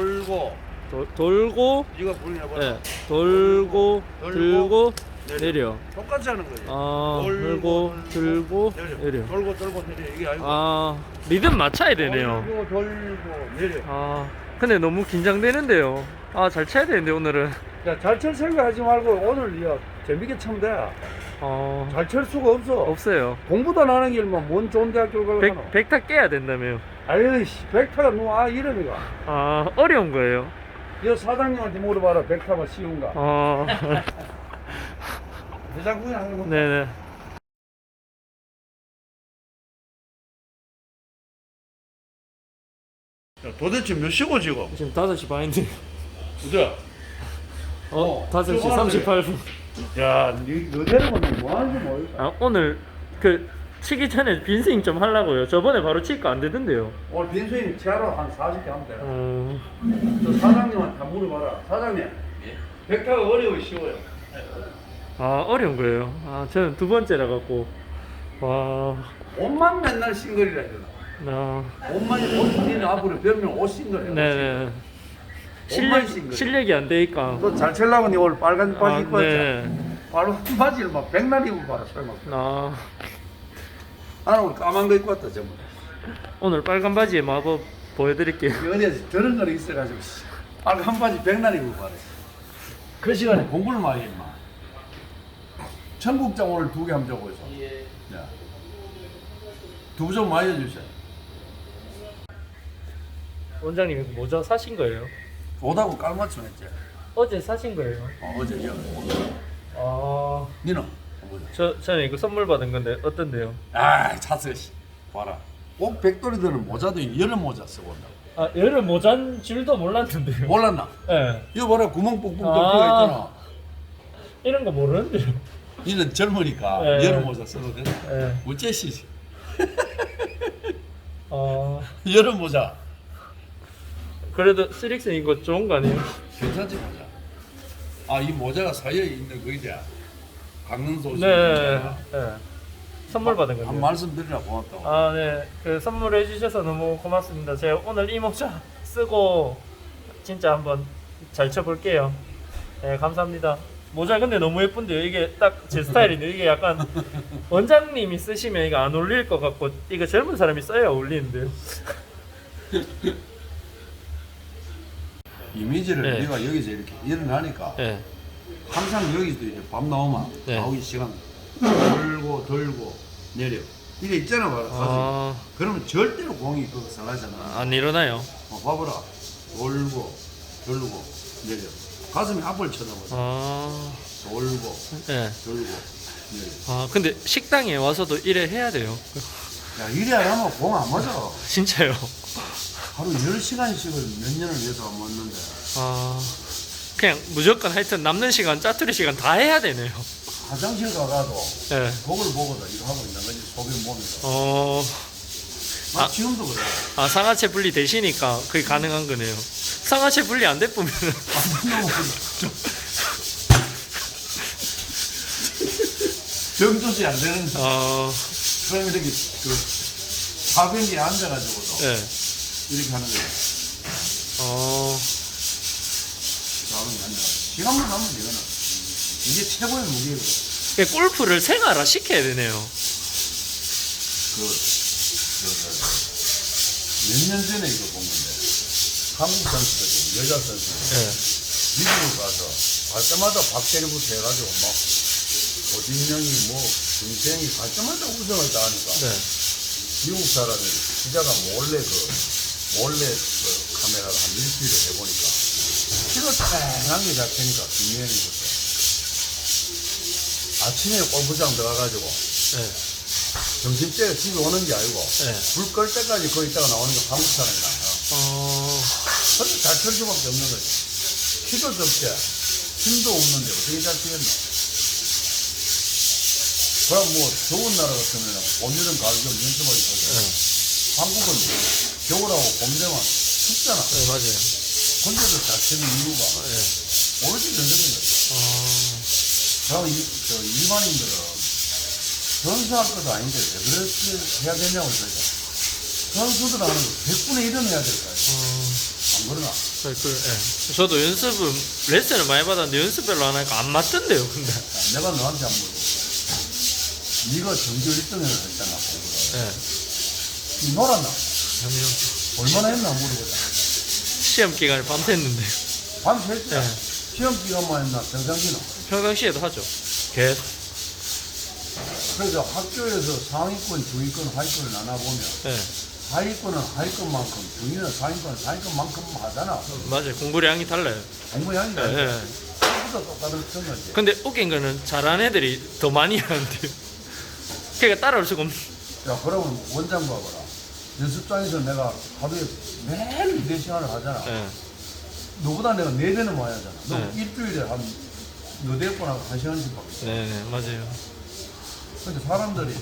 돌고 도, 돌고 이거 불려봐. 예 돌고 돌고, 들고 내려. 내려 똑같이 하는 거예요. 아 돌고, 돌고 들고 내려. 돌고 돌고 내려 이게 아니고. 아 리듬 맞춰야 되네요 돌고 돌고 내려. 아 근데 너무 긴장되는데요 아 잘 쳐야 되는데 오늘은 야잘칠 생각하지 말고 오늘 야 재밌게 돼. 어잘칠 수가 없어. 없어요 공부도 안 하는 길만 뭔 좋은 대학교 가려고 백, 하노. 백타 깨야 된다며요 아이씨 백타가 뭐아 이름이가. 아 어려운 거예요 이 사장님한테 물어봐라 백타가 쉬운가. 어 대장군이 하는 거. 네네 야, 도대체 몇 시고 지금? 지금 5시 반인데 어디야? 어 어, 5시 들어가네. 38분 야, 니 너대로는 뭐 하는지 모르겠다. 아 오늘 그 치기 전에 빈스윙 좀 하려고요 저번에 바로 치니까 안 되던데요 오늘 빈수님 치하러 한 40개 하면 돼. 어 저 사장님한테 한번 물어봐라. 사장님. 백타가 어려워 쉬워요. 아 어려운 거예요. 아 저는 두 번째라 갖고 와, 옷만 맨날 싱글이라 해야 되나? 나, 옷만이 옷이는 앞으로 별명 옷 싱글이야. 네네 옷만 실력 싱글. 실력이 안 되니까. 너잘 칠라고 니 오늘 빨간 바지 아, 입고 왔잖아. 네. 바로 한 바지를 막 백날 입고 봐라 설마. 나 나는 오늘 까만 거 입고 왔다 전부. 오늘 빨간 바지에 마법 보여드릴게요. 어디에서 저런 거는 있어가지고 씨. 빨간 바지 백날 입고 봐라. 그 시간에 공부를 많이 했마. 청국장 오늘 두개 한번 적고 있어. 야. 두부 좀 많이 해주세요. 원장님 이거 모자 사신 거예요? 오다고 깔맞춤 했지. 어제 사신 거예요? 어, 어제 여. 아, 니는? 저 저는 이거 선물 받은 건데 어떤데요? 아, 차스 씨. 봐라. 꼭 백돌이들은 모자도 여름 모자 쓰고 온다. 아 얘를 모자인 줄도 몰랐는데요. 몰랐나? 예. 이거 봐라 구멍 뽕뽕 아. 뚫려 있잖아. 이런 거 모르는데요. 니는 젊으니까 네. 여름 모자 써도 돼. 예. 우째 씨 어 여름 모자 그래도 쓰릭슨 이거 좋은 거 아니에요? 괜찮지 모자. 아이 모자가 사이에 있는 거이자 강릉 소식. 네. 네. 선물 받은 건데. 한 말씀 드리라 고맙다고. 아, 네. 그 선물해 주셔서 너무 고맙습니다. 제가 오늘 이 모자 쓰고 진짜 한번 잘 쳐볼게요. 네, 감사합니다. 모자 근데 너무 예쁜데요. 이게 딱 제 스타일인데 이게 약간 원장님이 쓰시면 이거 안 어울릴 것 같고 이거 젊은 사람이 써야 어울리는데요. 이미지를 네. 네가 여기서 이렇게 일어나니까 네. 항상 여기도 이제 밤 나오면 네. 나오기 시간 돌고 돌고 내려 이게 있잖아 봐라. 아, 그러면 절대로 공이 그거 살라잖아. 안 일어나요. 어, 봐봐라 돌고 돌고 내려 가슴이 앞을 쳐다보자. 아, 돌고 네. 돌고 내려. 아, 근데 식당에 와서도 일을 해야 돼요. 야 이래 안 하면 공 안 맞아. 진짜요. 하루 10시간씩을 몇 년을 위해서 안 맞는데 아, 그냥 무조건 하여튼 남는 시간, 짜투리 시간 다 해야 되네요. 화장실 가가도 네. 그걸 보고도 이거 하고 있는 거지 소변 보면서 어, 나 아. 지금도 그래 아, 상하체 분리 되시니까 그게 가능한 거네요. 상하체 분리 안 됐으면 안 너무 좀 정조시 안 되는데 어, 그럼 이렇게 그 사변기에 앉아가지고도 네. 이렇게 하는 거야 어, 사변기 앉아 시간만 하면 되거든 이게 최고의 무기거든 그게 골프를 생활화 시켜야 되네요. 그, 몇년 전에 이거 본 건데 한국 선수들 여자 선수들 네. 미국을 가서 갈 때마다 박대리부터 해가지고 막 고진영이 뭐 김태형이 갈 때마다 우승을 다 하니까 네. 미국 사람이 기자가 몰래 그 몰래 그 카메라를 한 일주일에 해보니까 키가 탱한 게 잡히니까 김명현이부터 아침에 골프장 들어가가지고 네. 점심때 집에 오는 게 아니고 네. 불 끌 때까지 거기 있다가 나오는 게 한국 사람이다. 어, 그래서 잘칠 수밖에 없는 거지. 키도 적게 힘도 없는데 어떻게 잘 치겠노? 그럼 뭐 좋은 나라 같으면 봄이든 가을이든 연습을 있거든. 네. 한국은 겨울하고 봄 되면 춥잖아. 네, 맞아요. 혼자서 잘 치는 이유가 네. 오로지 연습인. 어, 그럼 이, 저 일반인들은 선수할 것도 아닌데 왜 그렇게 해야 되냐고 그러죠. 선수들 하는 거 100분의 1은 해야 될거 아니야. 어, 안안 그러나? 그, 그, 예. 저도 연습은 레슨을 많이 받았는데 연습 별로 안 하니까 안 맞던데요. 근데. 야, 내가 너한테 한 번. 네가 전교 1등을 했잖아, 공부를. 예. 니 놀았나? 아니요. 얼마나 했나 물어보자. 시험 기간에 밤샜는데. 밤새 했지? 예. 시험 기간만 했나? 평상시는? 평상시에도 하죠. 계속. 그래서 학교에서 상위권, 중위권, 하위권을 나눠보면 예. 하위권은 하위권만큼, 중위는 상위권은 상위권만큼 하잖아. 맞아요. 공부량이 달라요. 공부 양이 예, 다 예. 처음부터 똑같은 거지. 근데 웃긴 거는 잘하는 애들이 더 많이 하는데요. 그러니까 따라올 수가 없는. 야, 그러면 원장 봐봐라. 연습장에서 내가 하루에 매일 4시간을 하잖아. 예. 너보다 내가 4배는 많이 하잖아. 너 네. 일주일에 한번 하고 1시간씩 받고 있어. 네네, 맞아요. 근데 사람들이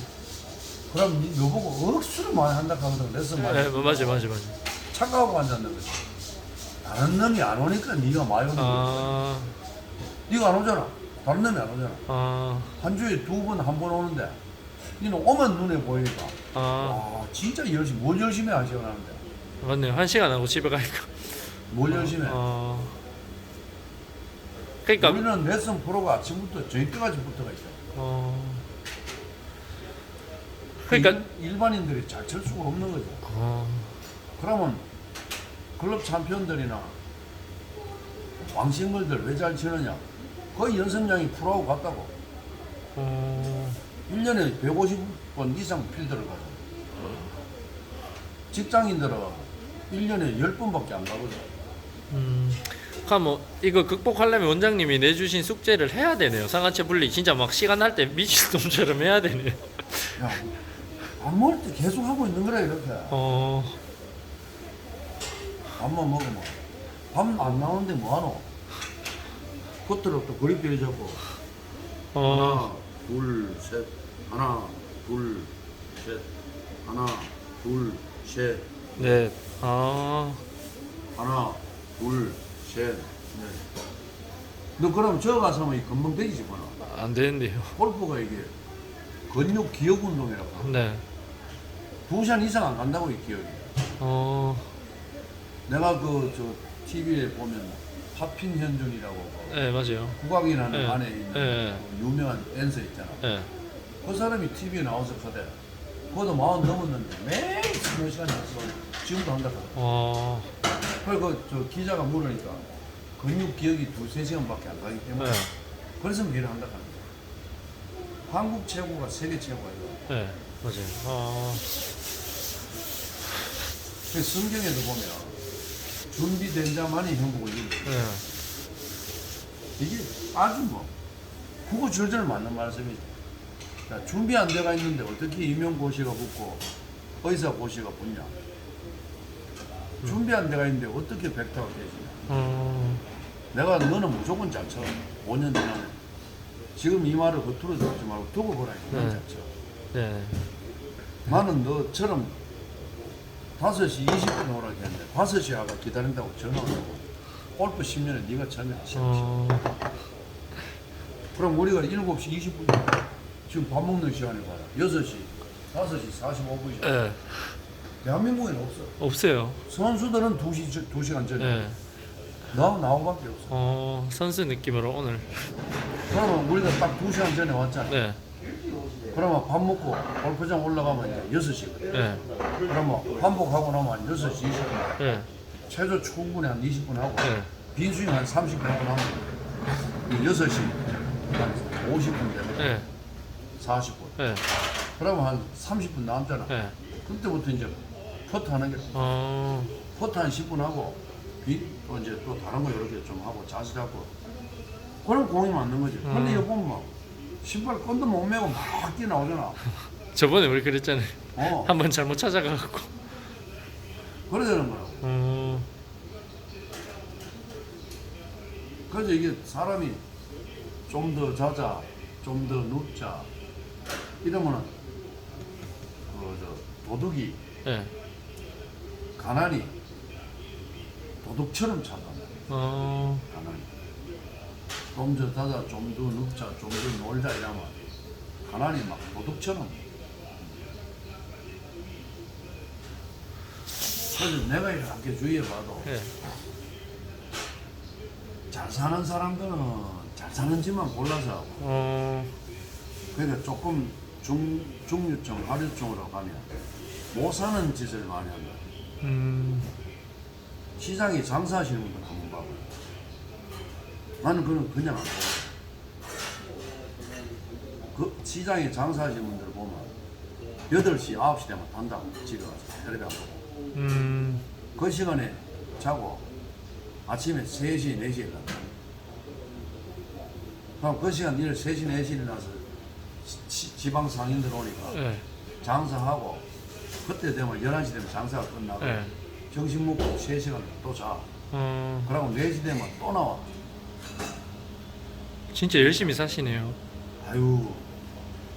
그럼 니- 너 보고 억수로 많이 한다 하거든. 레슨 많이. 예, 맞아요, 맞아요, 맞아요. 착각하고 앉았는 거지. 다른 놈이 안 오니까 네가 많이 오는 거지. 아, 네가 안 오잖아. 다른 놈이 안 오잖아. 아, 한 주에 두 번, 한 번 오는데 니는 오면 눈에 보이니까. 아, 와 진짜 열심히 뭘 열심히 하시오라는데 맞네요. 한 시간 하고 집에 가니까. 뭘 열심히 해 어. 그러니까, 우리는 레슨 프로가 아침부터 저녁 때까지 붙어가 있어. 어. 그러니까, 일, 일반인들이 잘 칠 수가 없는 거죠. 어, 그러면 클럽 챔피언들이나 왕싱글들 왜 잘 치느냐? 거의 연습량이 프로하고 같다고. 어, 1년에 150번 이상 필드를 가죠 직장인들은 1년에 10번밖에 안 가거든 음. 그럼 뭐, 이거 극복하려면 원장님이 내주신 숙제를 해야 되네요. 상하체 분리. 진짜 막 시간 날 때 미친놈처럼 해야 되네요. 야, 밥 먹을 때 계속 하고 있는 거라 이렇게. 어, 밥만 먹으면 밥안 나오는데 뭐하노? 겉으로 또 그립게 잡고 어, 하나, 둘, 셋, 하나, 둘, 셋, 하나, 둘, 셋, 네. 아, 하나, 둘, 셋, 넷. 너 그럼 저 가서 하면 되지 뭐나? 안 되는데요. 골프가 이게 근육 기억 운동이라고. 네. 두 시간 이상 안 간다고 이 기억이. 어, 내가 그 저 TV에 보면 파핀 현준이라고 그 네, 맞아요. 국악이라는 예, 안에 있는 예. 그 유명한 댄서 있잖아. 네. 그 사람이 TV에 나와서 그대. 그것도 마흔 넘었는데 매일 스무 시간 연습 지금도 한다 그래. 어, 그리고 저 기자가 물으니까 근육 기억이 두세 시간밖에 안 가기 때문에 네. 그래서 매일 한다 합니다. 한국 최고가 세계 최고예요. 네, 맞아요. 어, 그 성경에도 보면 준비된 자만이 행복을 이룬다. 네. 이게 아주 뭐 그거 절절 맞는 말씀이죠. 자, 준비 안 돼가 있는데 어떻게 임용고시가 붙고 의사고시가 붙냐? 준비 안 돼가 있는데 어떻게 벡터가 되지냐? 어, 내가 너는 무조건 잘 쳐. 5년 지나면. 지금 이 말을 겉으로 듣지 말고 두고 보라. 넌 네. 잘 쳐. 네. 나는 너처럼 5시 20분 오라고 했는데 5시 아가 기다린다고 전화 오고 골프 10년에 네가 처음에 싫어. 어, 그럼 우리가 7시 20분 지금 밥 먹는 시간에 봐라 6시 5시 45분이잖아 네. 대한민국에는 없어 없어요. 선수들은 2시, 2시간 전에 네. 나, 나하고밖에 없어 어, 선수 느낌으로 오늘. 그러면 우리가 딱 2시간 전에 왔잖아 네. 그러면 밥 먹고 골프장 올라가면 이제 6시거든 네. 그러면 반복하고 나면 6시 20분 네. 최소 충분히 한 20분 하고 네. 빈스윙 한 30분 하면 6시 한 50분 되면 네. 40분 네. 그러면 한 30분 남잖아 네. 그때부터 이제 퍼트 하는 게 어, 포트 한 10분 하고 비, 또 이제 또 다른 거 이렇게 좀 하고 자세 잡고 그럼 공이 맞는 거지 근데 음. 이거 보면 막 신발 끈도 못 매고 막 뛰어나오잖아. 저번에 우리 그랬잖아요. 어. 한 번 잘못 찾아가갖고. 그래 되는 거야. 어, 그래서 이게 사람이 좀 더 자자 좀 더 눕자. 이러면은 그저 도둑이 네. 가난이 도둑처럼 찾아간다 어, 가난이 좀더 자자 좀더 눕자 좀 더 놀자 이러면 가난이 막 도둑처럼 그래서 내가 이렇게 주위에 봐도 예. 잘 사는 사람들은 잘 사는 집만 골라서 하고 어. 그러니까 조금 중, 중류층, 하류층으로 가면 못 사는 짓을 많이 한다. 음. 시장에 장사하시는 분들 한번 봐봐요. 나는 그건 그냥 안 보고. 그 시장에 장사하시는 분들 보면 8시, 9시 되면 단다고 집에 가서 텔레비 안 보고. 음. 그 시간에 자고 아침에 3시, 4시에 간다. 그럼 그 시간 일 3시, 4시에 일어나서 지방 상인들 오니까 예. 장사하고 그때 되면 11시 되면 장사가 끝나고 예. 점심 먹고 3시간 또 자. 어. 그러고 4시 되면 또 나와. 진짜 열심히 사시네요. 아유,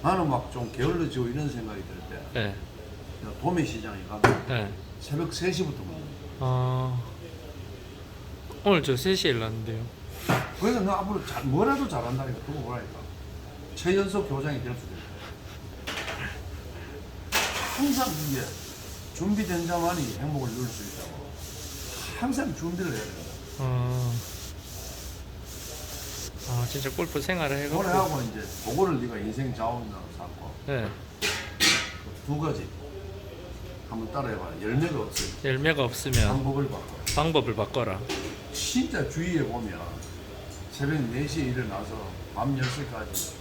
나는 막 좀 게을러지고 이런 생각이 들 때, 예. 도매 시장에 가면 예. 새벽 3시부터 먹는 어. 오늘 저 3시에 일났는데요. 그래서 너 앞으로 잘, 뭐라도 잘한다니까, 두고 보라니까. 최연소 교장이 될 수도 있고. 항상 이게 준비된 자만이 행복을 누릴 수 있다고. 항상 준비를 해야 된다. 어. 아, 진짜 골프 생활을 해갖고. 노래하고 이제 그거를 네가 인생 자원으로 삼고 예. 두 가지 한번 따라해봐. 열매가 없어요. 열매가 없으면 방법을 바꿔. 방법을 바꿔라. 진짜 주위에 보면 새벽 4시에 일어나서 밤 10시까지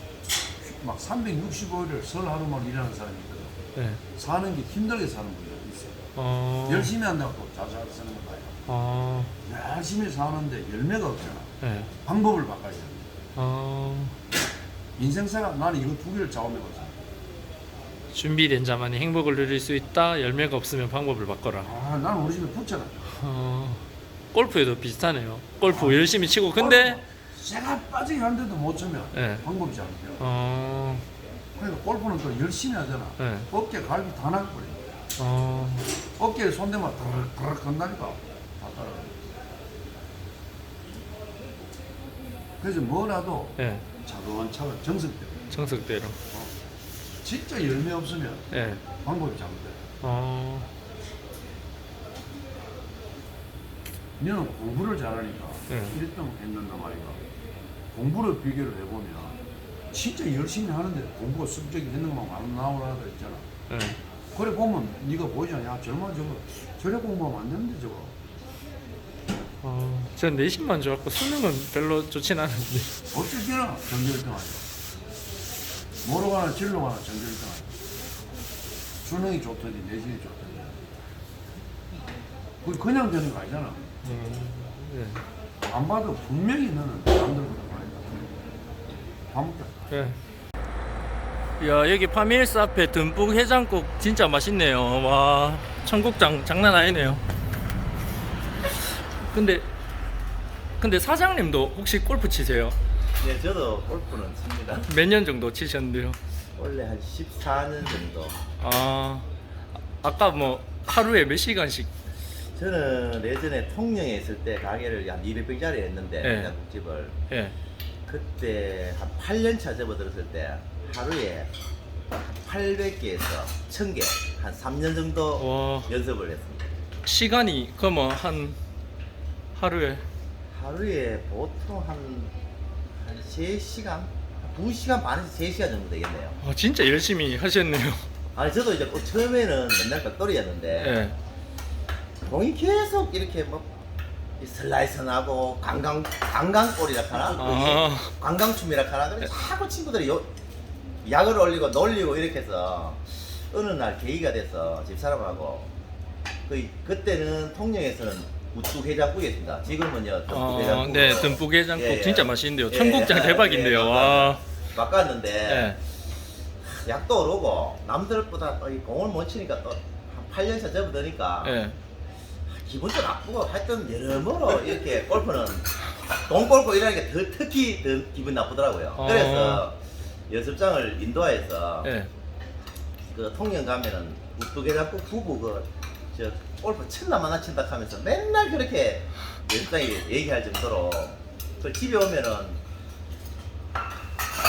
막 365일을 설 하루만 일하는 사람이 있거든. 예. 사는 게 힘들게 사는 분들 있어요. 어. 열심히 한다고 또 자잘 쓰는 건 아니야. 어. 열심히 사는데 열매가 없잖아. 예. 방법을 바꿔야 돼. 어. 인생사가 나는 이거 두 개를 좌우매거든. 준비된 자만이 행복을 누릴 수 있다. 열매가 없으면 방법을 바꿔라. 아, 나는 우리 집에 붙잖아. 어. 골프에도 비슷하네요. 골프 열심히 치고 근데 새가 빠지게 하는데도 못 치면 예. 방법이 잘 안 돼. 어. 그러니까 골프는 또 열심히 하잖아. 예. 어깨 갈비 다 나버려. 어. 어깨에 손대면 드르륵 드르륵 건다니까 다 따라가. 그래서 뭐라도 예. 자그만 차가 정석대로. 정석대로. 진짜 열매 없으면 예. 방법이 잘못돼. 어. 너는 공부를 잘하니까 네. 1등 했는단 말이야. 공부를 비교를 해보면 진짜 열심히 하는데 공부가 성적이 했는 것만 안 나오나 그랬잖아. 예. 그래 보면 네가 보이잖아. 야, 저만 저거 저래 공부하면 안 되는데 저거. 어. 전 내신만 좋았고 수능은 별로 좋진 않은데. 어쨌거나 전교 1등 아니야. 뭐로 가나 진로 가나 전교 1등 아니야. 수능이 좋든지 내신이 좋든지. 그게 그냥 되는 거 아니잖아. 음. 예. 안 봐도 분명히 너는 남들보다 많이 다 먹자. 예. 야 여기 파미일스 앞에 듬뿍 해장국 진짜 맛있네요. 와 청국장 장난 아니네요. 근데 근데 사장님도 혹시 골프 치세요? 네, 저도 골프는 칩니다. 몇 년 정도 치셨는데요? 원래 한 14년 정도. 아 아까 뭐 하루에 몇 시간씩? 저는 예전에 통영에 있을 때 가게를 한 200평짜리 했는데 네. 해장국집을 예. 그때 한 8년 차 접어들었을 때 하루에 800개에서 1000개 한 3년 정도 와 연습을 했습니다. 시간이 그러면 한 하루에 하루에 보통 한, 한 3시간? 2시간 반에서 3시간 정도 되겠네요. 아, 진짜 열심히 하셨네요. 아니 저도 이제 꼭 처음에는 맨날 벽돌이었는데 예. 공이 계속 이렇게 뭐 슬라이스 나고 강강 강강골이라 하나 아 관광춤이라 하나 그래 자꾸 친구들이 요, 약을 올리고 놀리고 이렇게 해서 어느 날 계기가 돼서 집사람하고 그 그때는 통영에서는 우뚝 해장국이었습니다. 지금은요 듬뿍 어, 해장국. 네, 듬뿍 해장국 예, 예. 진짜 맛있는데요. 예, 청국장 예, 대박인데요. 예, 와. 바꿨는데 예. 약도 오르고 남들보다 또이 공을 못 치니까 또 한 8년 차 접어드니까 예. 기분도 나쁘고 하여튼 여러모로 이렇게 골프는 돈 골프 이라는 게더 특히 더 기분 나쁘더라고요. 어. 그래서 연습장을 인도하여서 예. 그 통영 가면은 우뚝에 잡고 부부 그 저 골프 쳤나 마나 친다 하면서 맨날 그렇게 연습장에 얘기할 정도로 그 집에 오면은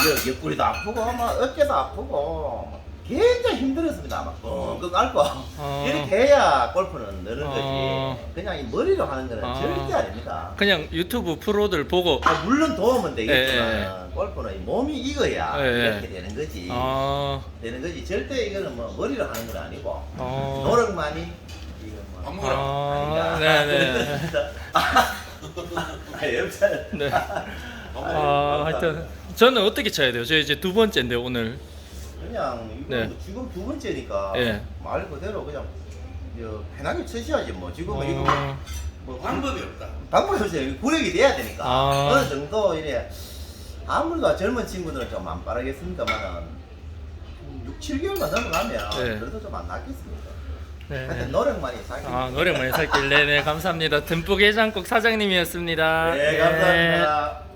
여- 옆구리도 아프고 막 어깨도 아프고 굉장히 힘들었습니다 아마 끙끙 앓고 어. 이렇게 해야 골프는 느는 어. 거지 그냥 이 머리로 하는 거는 어. 절대 아닙니다 그냥 유튜브 프로들 보고 아, 물론 도움은 되겠지만 예, 골프는 이 몸이 익어야 예, 예. 이렇게 되는 거지 어, 되는 거지 절대 이거는 뭐 머리로 하는 건 아니고 어. 노력만이 아무거나. 아. 네네. 아, 염찰. 네. 아, 하여튼 저는 어떻게 쳐야 돼요? 저 이제 두 번째인데 오늘. 그냥 이거 네. 뭐 지금 두 번째니까 예. 말 그대로 그냥 저 편하게 치셔야지 뭐 지금 은 이거 어, 뭐 방법이 없다. 방법이 없어요 구력이 돼야 되니까 아. 어느 정도 이래 아무래도 젊은 친구들은 좀 안 빠르겠습니다만은 6, 7개월만 넘어가면 네. 그래도 좀 안 낫겠습니다 네. 하여튼 노력만이 사기 아, 노래 많이 살길래 네, 감사합니다. 듬뿍 해장국 사장님이었습니다. 네 감사합니다